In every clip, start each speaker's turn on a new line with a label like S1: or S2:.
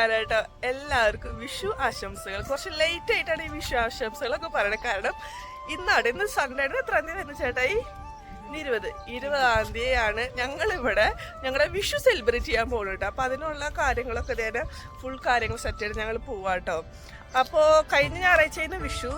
S1: നമസ്കാരം എല്ലാവർക്കും വിഷു ആശംസകൾ. കുറച്ച് ലേറ്റ് ആയിട്ടാണ് ഈ വിഷു ആശംസകളൊക്കെ പറയണത്. കാരണം ഇന്നാണ് ഇന്ന് സൺഡേ ആണ്. എത്ര തന്നെ ചേട്ടായി ഇന്ന് ഇരുപത്. ഇരുപതാം തീയതിയാണ് ഞങ്ങളിവിടെ ഞങ്ങളുടെ വിഷു സെലിബ്രേറ്റ് ചെയ്യാൻ പോകുന്നത് കേട്ടോ അപ്പോൾ അതിനുള്ള കാര്യങ്ങളൊക്കെ തന്നെ ഫുൾ കാര്യങ്ങൾ സെറ്റ് ചെയ്ത് ഞങ്ങൾ പോവാട്ടോ. അപ്പോൾ കഴിഞ്ഞ ഞായറാഴ്ച വിഷു.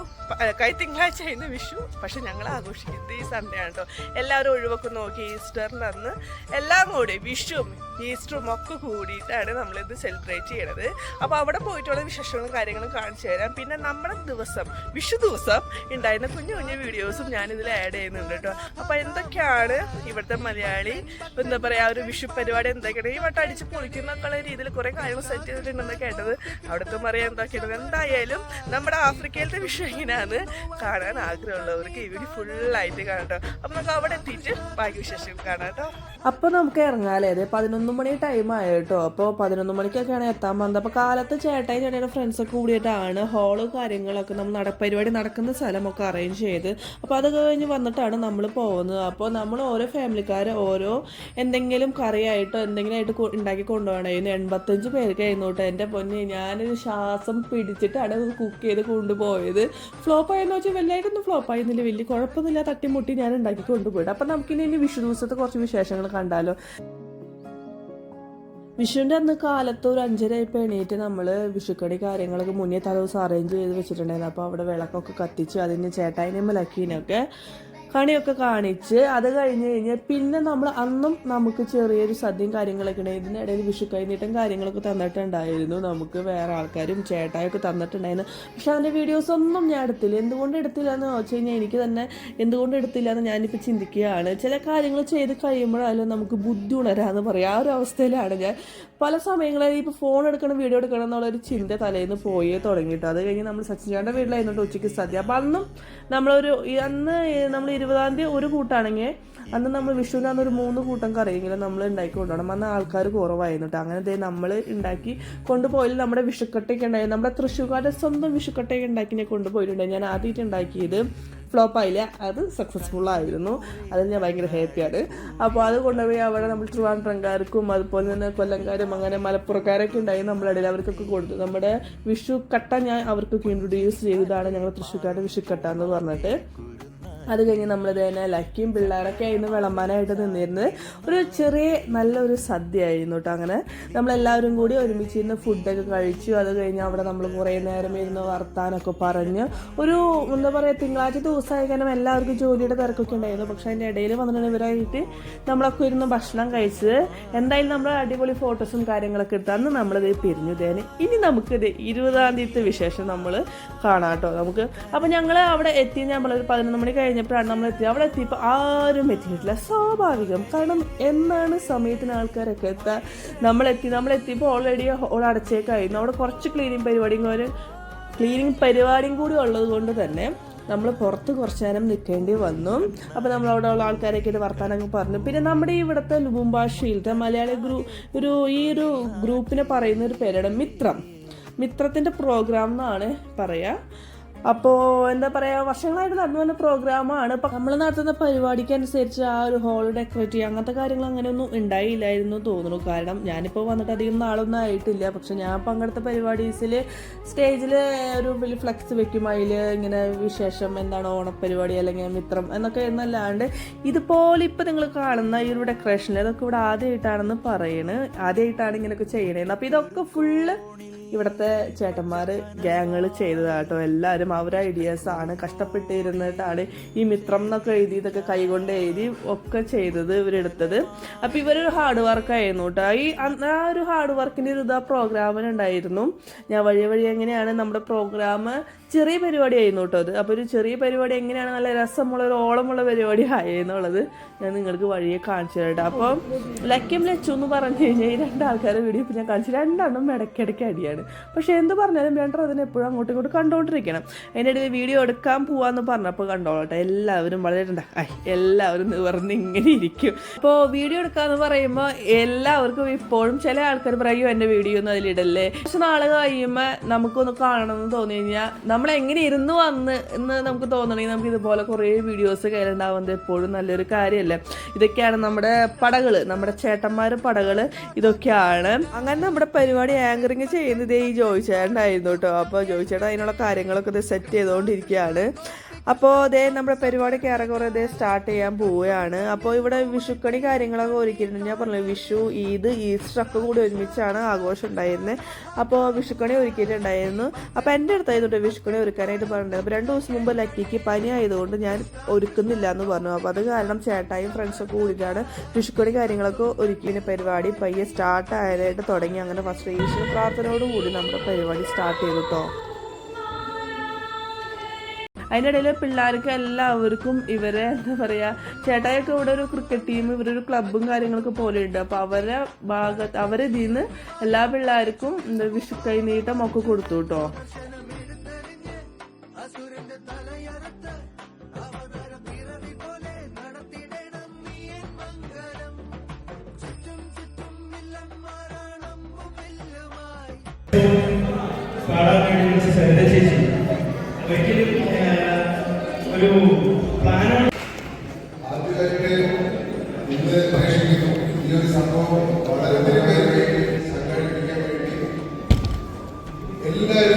S1: കഴിഞ്ഞ തിങ്കളാഴ്ച ആയിരുന്നു വിഷു. പക്ഷെ ഞങ്ങൾ ആഘോഷിക്കുന്നത് ഈ സൺഡേ ആണ് കേട്ടോ എല്ലാവരും ഒഴിവൊക്കെ നോക്കി ഈസ്റ്ററിന്റെ അന്ന് എല്ലാം കൂടി വിഷുവും ഈസ്റ്ററും ഒക്കെ കൂടിയിട്ടാണ് നമ്മളിത് സെലിബ്രേറ്റ് ചെയ്യണത്. അപ്പോൾ അവിടെ പോയിട്ടുള്ള വിശേഷങ്ങളും കാര്യങ്ങളും കാണിച്ചു തരാം. പിന്നെ നമ്മുടെ ദിവസം വിഷു ദിവസം ഉണ്ടായിരുന്ന കുഞ്ഞു കുഞ്ഞു വീഡിയോസും ഞാനിതിൽ ആഡ് ചെയ്യുന്നുണ്ട് കേട്ടോ അപ്പോൾ എന്തൊക്കെയാണ് ഇവിടുത്തെ മലയാളി? എന്താ പറയുക ഒരു വിഷു പരിപാടി എന്തൊക്കെയാണ്? ഈ വട്ടം അടിച്ച് പൊളിക്കുന്നൊക്കെയുള്ള രീതിയിൽ കുറേ കാര്യങ്ങൾ സെറ്റ് ചെയ്തിട്ടുണ്ടെന്ന് കേട്ടത്. അവിടുത്തെ മറിയാം എന്തൊക്കെയാണ്? എന്തായാലും നമ്മുടെ ആഫ്രിക്കയിലത്തെ വിഷു ഇങ്ങനെയാണ് കാണാൻ ആഗ്രഹമുള്ളവർക്ക് ഈ വീഡിയോ ഫുള്ളായിട്ട് കാണട്ടോ അപ്പം നമുക്ക് അവിടെ എത്തിയിട്ട് ബാക്കി വിശേഷം കാണാം കേട്ടോ
S2: അപ്പൊ നമുക്ക് ഇറങ്ങാമല്ലേ അതെ പതിനൊന്ന് മണി ടൈം ആയിട്ടോ അപ്പോൾ പതിനൊന്ന് മണിക്കൊക്കെയാണ് എത്താൻ വന്നത്. അപ്പോൾ കാലത്ത് ചേട്ടായി ചേട്ടയുടെ ഫ്രണ്ട്സൊക്കെ കൂടിയിട്ടാണ് ഹോൾ കാര്യങ്ങളൊക്കെ നമ്മൾ നട പരിപാടി നടക്കുന്ന സ്ഥലമൊക്കെ അറേഞ്ച് ചെയ്ത്. അപ്പോൾ അത് കഴിഞ്ഞ് വന്നിട്ടാണ് നമ്മൾ പോകുന്നത്. അപ്പോൾ നമ്മൾ ഓരോ ഫാമിലിക്കാർ ഓരോ എന്തെങ്കിലും കറിയായിട്ടോ എന്തെങ്കിലും ആയിട്ട് ഉണ്ടാക്കി കൊണ്ടുപോകണമായിരുന്നു എൺപത്തഞ്ച് പേർക്ക് ആയിരുന്നു കേട്ടോ എന്റെ പൊന്നെ ഞാനൊരു ശ്വാസം പിടിച്ചിട്ടാണ് കുക്ക് ചെയ്ത് കൊണ്ടുപോയത്. ഫ്ലോപ്പ് ആയെന്ന് വെച്ചാൽ വലുതായിട്ടൊന്നും ഫ്ലോപ്പ് ആയിരുന്നില്ല. വലിയ കുഴപ്പമൊന്നുമില്ല തട്ടിമുട്ടി ഞാൻ ഉണ്ടാക്കി കൊണ്ടുപോയിട്ട് അപ്പോൾ നമുക്കിനി ഇനി വിഷു ദിവസത്തെ കുറച്ച് വിശേഷങ്ങൾ കണ്ടാലോ? വിഷുവിന്റെ അന്ന് കാലത്ത് ഒരു അഞ്ചര ആയപ്പോൾ എണീറ്റ് നമ്മൾ വിഷുക്കണി കാര്യങ്ങളൊക്കെ മുന്നേ തലേദിവസം അറേഞ്ച് ചെയ്ത് വെച്ചിട്ടുണ്ടായിരുന്നു. അപ്പോൾ അവിടെ വിളക്കൊക്കെ കത്തിച്ച് അതിന് ചേട്ടായിനെയും ലക്കീനൊക്കെ കണിയൊക്കെ കാണിച്ച് അത് കഴിഞ്ഞ് കഴിഞ്ഞാൽ പിന്നെ നമ്മൾ അന്നും നമുക്ക് ചെറിയൊരു സദ്യയും കാര്യങ്ങളൊക്കെ ഉണ്ട് ഇതിനിടയിൽ വിഷു കൈനീട്ടം കാര്യങ്ങളൊക്കെ തന്നിട്ടുണ്ടായിരുന്നു. നമുക്ക് വേറെ ആൾക്കാരും ചേട്ടായൊക്കെ തന്നിട്ടുണ്ടായിരുന്നു. പക്ഷെ അതിന്റെ വീഡിയോസ് ഒന്നും ഞാൻ എടുത്തില്ല. എന്തുകൊണ്ട് എടുത്തില്ല എന്ന് വെച്ച് കഴിഞ്ഞാൽ എനിക്ക് തന്നെ എന്തുകൊണ്ട് എടുത്തില്ല എന്ന് ഞാനിപ്പോൾ ചിന്തിക്കുകയാണ്. ചില കാര്യങ്ങൾ ചെയ്ത് കഴിയുമ്പോഴായാലും നമുക്ക് ബുദ്ധി ഉണരാന്ന് പറയാം. ആ ഒരു അവസ്ഥയിലാണ് ഞാൻ. പല സമയങ്ങളിൽ ഇപ്പോൾ ഫോൺ എടുക്കണം വീഡിയോ എടുക്കണം എന്നുള്ളൊരു ചിന്ത തലേന്ന് പോയേ തുടങ്ങിയിട്ട്. അത് കഴിഞ്ഞ് നമ്മൾ സച്ചിൻ സച്ചിൻചാന്റെ വീട്ടിലായിരുന്നു ഉച്ചയ്ക്ക് സദ്യ. അപ്പം അന്നും നമ്മളൊരു അന്ന് നമ്മൾ ഇരുപതാം തീയതി ഒരു കൂട്ടാണെങ്കിൽ അന്ന് നമ്മൾ വിഷുവിന് അന്ന് ഒരു മൂന്ന് കൂട്ടം കറിയെങ്കിലും നമ്മൾ ഉണ്ടാക്കി കൊണ്ടുപോകണം അന്ന് ആൾക്കാർ കുറവായിരുന്നു അങ്ങനെ ദേ നമ്മൾ ഉണ്ടാക്കി കൊണ്ടുപോയാൽ നമ്മുടെ വിഷുക്കട്ടയൊക്കെ ഉണ്ടായി നമ്മുടെ തൃശ്ശൂർക്കാരുടെ സ്വന്തം വിഷുക്കട്ടയൊക്കെ ഉണ്ടാക്കി ഞാൻ കൊണ്ടുപോയിട്ടുണ്ട്. ഞാൻ ആദ്യമായിട്ട് ഉണ്ടാക്കിയത് ഫ്ലോപ്പ് ആയില്ല. അത് സക്സസ്ഫുൾ ആയിരുന്നു. അതിൽ ഞാൻ ഭയങ്കര ഹാപ്പിയാണ് അപ്പോൾ അത് കൊണ്ടുപോയി അവിടെ നമ്മൾ ട്രിവാൻഡ്രംകാർക്കും അതുപോലെ തന്നെ കൊല്ലംകാരും അങ്ങനെ മലപ്പുറക്കാരൊക്കെ ഉണ്ടായി നമ്മുടെ ഇടയിൽ. അവർക്കൊക്കെ കൊടുത്തു. നമ്മുടെ വിഷു കട്ട ഞാൻ അവർക്കൊക്കെ ഇൻട്രൊഡ്യൂസ് ചെയ്തതാണ് ഞങ്ങൾ തൃശ്ശൂർക്കാരുടെ വിഷുക്കട്ട എന്ന് പറഞ്ഞിട്ട്. അത് കഴിഞ്ഞ് നമ്മൾ തന്നെ ലക്കിയും പിള്ളേരൊക്കെ ആയിരുന്നു വിളമ്പാനായിട്ട് നിന്നിരുന്നത്. ഒരു ചെറിയ നല്ലൊരു സദ്യ ആയിരുന്നു കേട്ടോ അങ്ങനെ. നമ്മളെല്ലാവരും കൂടി ഒരുമിച്ച് ഇരുന്ന് ഫുഡൊക്കെ കഴിച്ചു. അത് കഴിഞ്ഞ് അവിടെ നമ്മൾ കുറേ നേരം ഇരുന്ന് വർത്താനൊക്കെ പറഞ്ഞ് ഒരു എന്താ പറയുക തിങ്കളാഴ്ച ദിവസമായി കാരണം എല്ലാവർക്കും ജോലിയുടെ തിരക്കൊക്കെ ഉണ്ടായിരുന്നു. പക്ഷെ അതിന്റെ ഇടയിൽ വന്നിട്ട് ഇവരായിട്ട് നമ്മളൊക്കെ ഇരുന്ന് ഭക്ഷണം കഴിച്ചത്. എന്തായാലും നമ്മൾ അടിപൊളി ഫോട്ടോസും കാര്യങ്ങളൊക്കെ അന്ന് നമ്മളിത് പിരിഞ്ഞു. തേന് ഇനി നമുക്കിത് ഇരുപതാം തീയതി വിശേഷം നമ്മൾ കാണാം കേട്ടോ നമുക്ക് അപ്പോൾ ഞങ്ങൾ അവിടെ എത്തി നമ്മളൊരു പതിനൊന്ന് മണി കഴിഞ്ഞപ്പോഴാണ് നമ്മൾ എത്തിയത്. അവിടെ എത്തിയപ്പോൾ ആരും എത്തിയിട്ടില്ല. സ്വാഭാവികം. കാരണം എന്നാണ് സമയത്തിന് ആൾക്കാരൊക്കെ എത്തുക നമ്മളെത്തി നമ്മളെത്തിയപ്പോൾ ഓൾറെഡി ഹോൾ അടച്ചേക്കായിരുന്നു. അവിടെ കുറച്ച് ക്ലീനിങ് പരിപാടിയും ഒരു ക്ലീനിങ് പരിപാടിയും കൂടി ഉള്ളത് കൊണ്ട് തന്നെ നമ്മൾ പുറത്ത് കുറച്ച് നേരം നിൽക്കേണ്ടി വന്നു. അപ്പോൾ നമ്മൾ അവിടെ ഉള്ള ആൾക്കാരൊക്കെ ആയിട്ട് പറഞ്ഞു. പിന്നെ നമ്മുടെ ഇവിടുത്തെ ലുബുംബാഷയിലത്തെ മലയാളി ഗ്രൂ ഒരു ഈ ഒരു ഗ്രൂപ്പിനെ പറയുന്ന ഒരു പേരാണ് മിത്രം. മിത്രത്തിന്റെ പ്രോഗ്രാം എന്നാണ് പറയുക അപ്പോൾ എന്താ പറയാ വർഷങ്ങളായിട്ട് നടന്നു വന്ന പ്രോഗ്രാമാണ്. ഇപ്പം നമ്മൾ നടത്തുന്ന പരിപാടിക്ക് അനുസരിച്ച് ആ ഒരു ഹോൾ ഡെക്കറേറ്റ് ചെയ്യുക അങ്ങനത്തെ കാര്യങ്ങൾ അങ്ങനെയൊന്നും ഉണ്ടായില്ലായിരുന്നു തോന്നുന്നു. കാരണം ഞാനിപ്പോൾ വന്നിട്ട് അധികം നാളൊന്നും ആയിട്ടില്ല. പക്ഷെ ഞാൻ പങ്കെടുത്ത പരിപാടീസിൽ സ്റ്റേജിൽ ഒരു വലിയ ഫ്ലെക്സ് വെക്കും. അതിൽ ഇങ്ങനെ വിശേഷം എന്താണ് ഓണപ്പരിപാടി അല്ലെങ്കിൽ മിത്രം എന്നൊക്കെ എന്നല്ലാണ്ട് ഇതുപോലെ ഇപ്പൊ നിങ്ങൾ കാണുന്ന ഈ ഒരു ഡെക്കറേഷനിൽ ഇതൊക്കെ ഇവിടെ ആദ്യമായിട്ടാണെന്ന് പറയണ്. ആദ്യമായിട്ടാണ് ഇങ്ങനെയൊക്കെ ചെയ്യണേന്ന്. അപ്പോൾ ഇതൊക്കെ ഫുള്ള് ഇവിടുത്തെ ചേട്ടന്മാർ ഗ്യാങ്ങൾ ചെയ്തതാട്ടോ. എല്ലാവരും അവരുടെ ഐഡിയാസ് ആണ് കഷ്ടപ്പെട്ടിരുന്നിട്ടാണ് ഈ മിത്രം എന്നൊക്കെ എഴുതി ഇതൊക്കെ കൈകൊണ്ട് എഴുതി ഒക്കെ ചെയ്തത് ഇവരെടുത്തത്. അപ്പം ഇവരൊരു ഹാർഡ് വർക്ക് ആയിരുന്നു കേട്ടോ ഈ ആ ഒരു ഹാർഡ് വർക്കിന്റെ ഒരു ഇതാ പ്രോഗ്രാമിനുണ്ടായിരുന്നു ഞാൻ വഴി വഴി എങ്ങനെയാണ് നമ്മുടെ പ്രോഗ്രാം ചെറിയ പരിപാടി ആയിരുന്നു കേട്ടോ അത്. അപ്പോൾ ഒരു ചെറിയ പരിപാടി എങ്ങനെയാണ് നല്ല രസമുള്ള ഒരു ഓളമുള്ള പരിപാടി ആയെന്നുള്ളത് ഞാൻ നിങ്ങൾക്ക് വഴിയെ കാണിച്ചു തരട്ടെ അപ്പം ലക്കും ലച്ചു എന്ന് പറഞ്ഞു കഴിഞ്ഞാൽ ഈ രണ്ടാൾക്കാരെ വീഡിയോ ഇപ്പം ഞാൻ കാണിച്ചു രണ്ടെണ്ണം ഇടയ്ക്കിടയ്ക്ക് അടിയാണ്. പോകാൻ പക്ഷേ എന്ത് പറഞ്ഞാലും രണ്ടര അതിനെ എപ്പോഴും അങ്ങോട്ടും ഇങ്ങോട്ടും കണ്ടുകൊണ്ടിരിക്കണം അതിന്റെ ഇടയിൽ വീഡിയോ എടുക്കാൻ പോവാന്ന് പറഞ്ഞപ്പോൾ കണ്ടോളട്ടെ. എല്ലാവരും വളരെ എല്ലാവരും നിവർന്ന് ഇങ്ങനെ ഇരിക്കും. അപ്പോൾ വീഡിയോ എടുക്കാന്ന് പറയുമ്പോൾ എല്ലാവർക്കും ഇപ്പോഴും ചില ആൾക്കാർ പറയും എന്റെ വീഡിയോ ഒന്നും അതിലിടല്ലേ? പക്ഷെ നാളെ കഴിയുമ്പോൾ നമുക്കൊന്ന് കാണണമെന്ന് തോന്നി കഴിഞ്ഞാൽ നമ്മൾ എങ്ങനെ ഇരുന്ന് വന്ന് എന്ന് നമുക്ക് തോന്നണമെങ്കിൽ നമുക്ക് ഇതുപോലെ കുറേ വീഡിയോസ് കയ്യിലുണ്ടാവുന്നത് എപ്പോഴും നല്ലൊരു കാര്യമല്ലേ ഇതൊക്കെയാണ് നമ്മുടെ പടകൾ നമ്മുടെ ചേട്ടന്മാർ പടകൾ ഇതൊക്കെയാണ്. അങ്ങനെ നമ്മുടെ പരിപാടി ആങ്കറിങ് ചെയ്യുന്നത് ഈ ജോയിച്ചേട്ടനായിരുന്നു കേട്ടോ. അപ്പോൾ ജോയിച്ചേട്ടൻ അതിനുള്ള കാര്യങ്ങളൊക്കെ ഇത് സെറ്റ് ചെയ്തുകൊണ്ടിരിക്കുകയാണ് അപ്പോൾ അതേ നമ്മുടെ പരിപാടിക്ക് ഏറെക്കുറെ ഇതേ സ്റ്റാർട്ട് ചെയ്യാൻ പോവുകയാണ്. അപ്പോൾ ഇവിടെ വിഷുക്കണി കാര്യങ്ങളൊക്കെ ഒരുക്കിയിട്ടുണ്ട്. ഞാൻ പറഞ്ഞു വിഷു ഈദ് ഈസ്റ്റർ ഒക്കെ കൂടി ഒരുമിച്ചാണ് ആഘോഷം ഉണ്ടായിരുന്നത് അപ്പോൾ വിഷുക്കണി ഒരുക്കിയിട്ടുണ്ടായിരുന്നു. അപ്പോൾ എന്റെ അടുത്തായിരുന്നു വിഷുക്കണി ഒരുക്കാനായിട്ട് പറഞ്ഞിട്ടുണ്ട് അപ്പോൾ രണ്ട് ദിവസം മുമ്പ് ലക്കിക്ക് പനി ആയതുകൊണ്ട് ഞാൻ ഒരുക്കുന്നില്ല എന്ന് പറഞ്ഞു. അപ്പോൾ അത് കാരണം ചേട്ടായും ഫ്രണ്ട്സൊക്കെ കൂടിയിട്ടാണ് വിഷുക്കണി കാര്യങ്ങളൊക്കെ ഒരുക്കിയ പരിപാടി പയ്യെ സ്റ്റാർട്ട് ആയതായിട്ട് തുടങ്ങി. അങ്ങനെ ഫസ്റ്റ് ഈശ്വര പ്രാർത്ഥനയോടുകൂടി നമ്മുടെ പരിപാടി സ്റ്റാർട്ട് ചെയ്തു കേട്ടോ അതിന്റെ ഇടയിൽ പിള്ളേർക്ക് എല്ലാവർക്കും ഇവരെ എന്താ പറയുക ചേട്ടായൊക്കെ ഇവിടെ ഒരു ക്രിക്കറ്റ് ടീം ഇവരൊരു ക്ലബും കാര്യങ്ങളൊക്കെ പോലെ ഉണ്ട്. അപ്പോൾ അവരെ ഭാഗത്ത് അവരെ ഇതിൽ നിന്ന് എല്ലാ പിള്ളേർക്കും എന്താ വിഷു കൈനീട്ടം ഒക്കെ കൊടുത്തു കേട്ടോ.
S3: ചേച്ചി. ഒരിക്കലും
S4: സംഭവം വളരെ പേർക്ക് വേണ്ടി സംഘടിപ്പിക്കാൻ വേണ്ടി എല്ലാവരെയും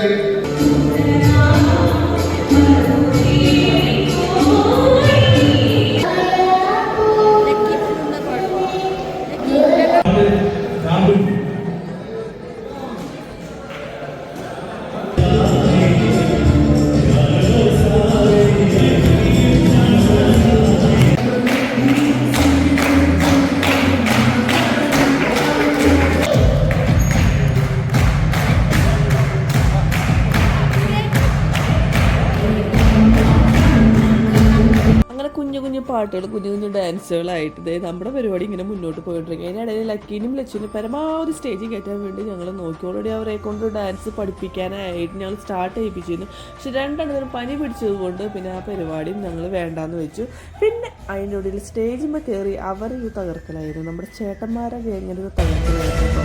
S2: കുഞ്ഞു ഇതേ നമ്മുടെ പരിപാടി ഇങ്ങനെ മുന്നോട്ട് പോയിട്ടിരിക്കും. അതിനിടയിൽ ലക്കീനും ലച്ചിനും പരമാവധി സ്റ്റേജിൽ കയറ്റാൻ വേണ്ടി ഞങ്ങൾ നോക്കി. ഓൾറെഡി അവരെ കൊണ്ട് ഡാൻസ് പഠിപ്പിക്കാനായിട്ട് ഞങ്ങൾ സ്റ്റാർട്ട് ചെയ്യിപ്പിച്ചിരുന്നു. പക്ഷെ രണ്ടെണ്ണത്തിനും പനി പിടിച്ചതുകൊണ്ട് പിന്നെ ആ പരിപാടിയും ഞങ്ങൾ വേണ്ടാന്ന് വെച്ചു. പിന്നെ അതിന്റെ ഉള്ളിൽ സ്റ്റേജിന്മേൽ കയറി അവർ തകർക്കലായിരുന്നു. നമ്മുടെ ചേട്ടന്മാരൊക്കെ എങ്ങനെ ഇത് തകർക്കലായിരുന്നു.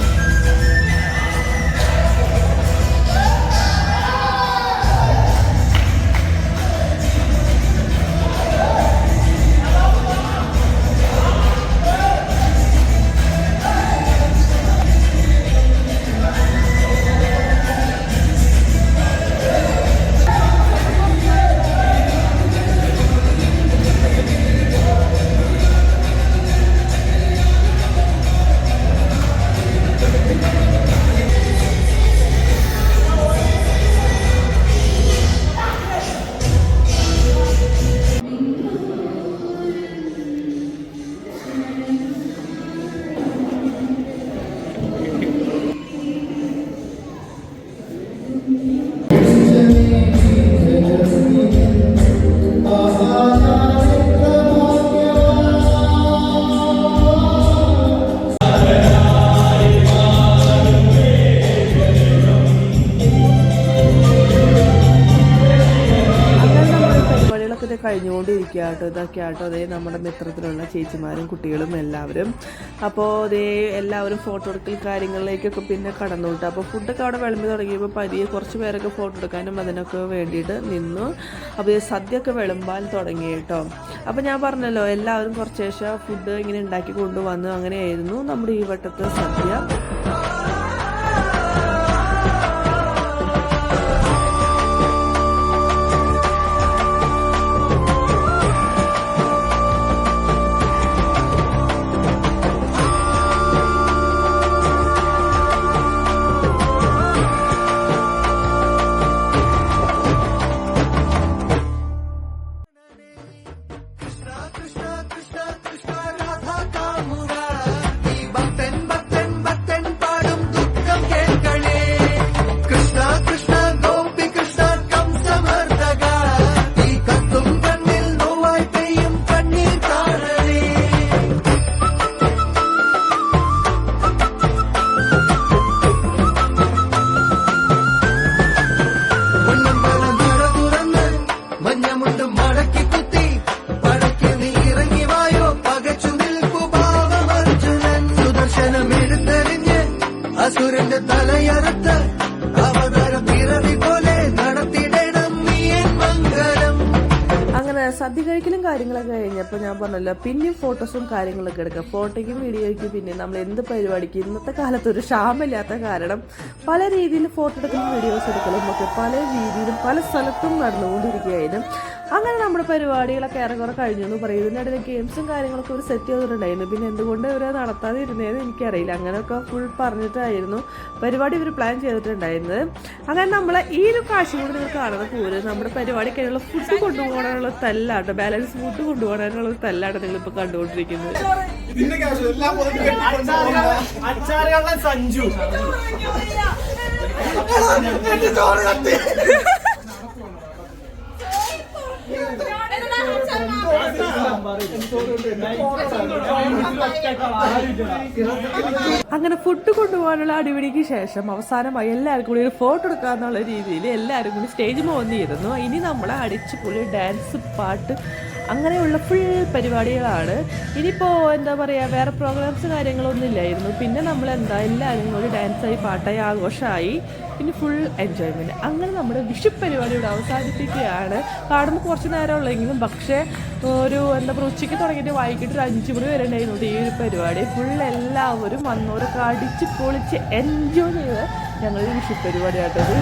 S2: കേട്ടോ ഇതൊക്കെ ആട്ടോ. അതേ നമ്മുടെ മിത്രത്തിലുള്ള ചേച്ചിമാരും കുട്ടികളും എല്ലാവരും. അപ്പോൾ അതേ എല്ലാവരും ഫോട്ടോ എടുക്കൽ കാര്യങ്ങളിലേക്കൊക്കെ പിന്നെ കടന്നു വിട്ടു അപ്പോൾ ഫുഡൊക്കെ അവിടെ വിളമ്പി തുടങ്ങിയപ്പോൾ പതിയെ കുറച്ച് പേരൊക്കെ ഫോട്ടോ എടുക്കാനും അതിനൊക്കെ വേണ്ടിയിട്ട് നിന്നു. അപ്പോൾ ഈ സദ്യയൊക്കെ വിളമ്പാൻ തുടങ്ങി കേട്ടോ. അപ്പോൾ ഞാൻ പറഞ്ഞല്ലോ എല്ലാവരും കുറച്ച് ശേഷം ഫുഡ് ഇങ്ങനെ ഉണ്ടാക്കി കൊണ്ടുവന്നു അങ്ങനെയായിരുന്നു നമ്മുടെ ഈ വട്ടത്തെ സദ്യ. പറഞ്ഞല്ലോ. പിന്നെയും ഫോട്ടോസും കാര്യങ്ങളൊക്കെ എടുക്കുക ഫോട്ടോയ്ക്കും വീഡിയോയ്ക്കും പിന്നെ നമ്മൾ എന്ത് പരിപാടിക്ക് ഇന്നത്തെ കാലത്ത് ഒരു ക്ഷാമില്ലാത്ത കാരണം പല രീതിയിൽ ഫോട്ടോ എടുക്കുന്ന വീഡിയോസ് എടുക്കലും ഒക്കെ പല രീതിയിലും പല സ്ഥലത്തും നടന്നുകൊണ്ടിരിക്കുകയായിരുന്നു. അങ്ങനെ നമ്മുടെ പരിപാടികളൊക്കെ ഏറെക്കുറെ കഴിഞ്ഞു എന്ന് പറയും ഇതിനിടയിൽ ഗെയിംസും കാര്യങ്ങളൊക്കെ ഒരു സെറ്റ് ചെയ്തിട്ടുണ്ടായിരുന്നു. പിന്നെ എന്തുകൊണ്ട് ഇവർ നടത്താതിരുന്നതെന്ന് എനിക്കറിയില്ല. അങ്ങനെയൊക്കെ ഫുൾ പറഞ്ഞിട്ടായിരുന്നു പരിപാടി ഇവർ പ്ലാൻ ചെയ്തിട്ടുണ്ടായിരുന്നത്. അങ്ങനെ നമ്മൾ ഈ ഒരു കാഴ്ച കൊണ്ട് നിങ്ങൾ കാണുന്ന പോലെ നമ്മുടെ പരിപാടി കഴിഞ്ഞുള്ള ഫുഡ് കൊണ്ടുപോകാനുള്ള തല്ലാട്ടോ. ബാലൻസ് ഫുഡ് കൊണ്ടുപോകാനുള്ള തല്ലാട്ടോ നിങ്ങളിപ്പോൾ കണ്ടുകൊണ്ടിരിക്കുന്നത്.
S5: സഞ്ജു.
S2: അങ്ങനെ ഫുഡ് കൊണ്ടുപോകാനുള്ള അടിപിടിക്ക് ശേഷം അവസാനമായി എല്ലാവർക്കും കൂടി ഒരു ഫോട്ടോ എടുക്കാന്നുള്ള രീതിയിൽ എല്ലാവരും കൂടി സ്റ്റേജിൽ വന്നിരുന്നു. ഇനി നമ്മളെ അടിച്ചു പൊളി ഡാൻസ് പാട്ട് അങ്ങനെയുള്ള ഫുൾ പരിപാടികളാണ്. ഇനിയിപ്പോൾ എന്താ പറയുക വേറെ പ്രോഗ്രാംസ് കാര്യങ്ങളൊന്നും ഇല്ലായിരുന്നു. പിന്നെ നമ്മൾ എന്താ എല്ലാവരും ഒരു ഡാൻസായി പാട്ടായി ആഘോഷമായി പിന്നെ ഫുൾ എൻജോയ്മെന്റ് അങ്ങനെ നമ്മുടെ വിഷു പരിപാടി ഇവിടെ അവസാനിപ്പിക്കുകയാണ്. പാടുമ്പോൾ കുറച്ച് നേരം ഉള്ളെങ്കിലും പക്ഷേ ഒരു എന്താ പറയുക ഉച്ചയ്ക്ക് തുടങ്ങിയിട്ട് വൈകിട്ട് ഒരു അഞ്ച് മണി വരെ ഉണ്ടായിരുന്നു ഈ ഒരു പരിപാടി. ഫുൾ എല്ലാവരും വന്നവരൊക്കെ അടിച്ച് പൊളിച്ച് എൻജോയ് ചെയ്ത് ഞങ്ങൾ വിഷു പരിപാടിയായിട്ടത്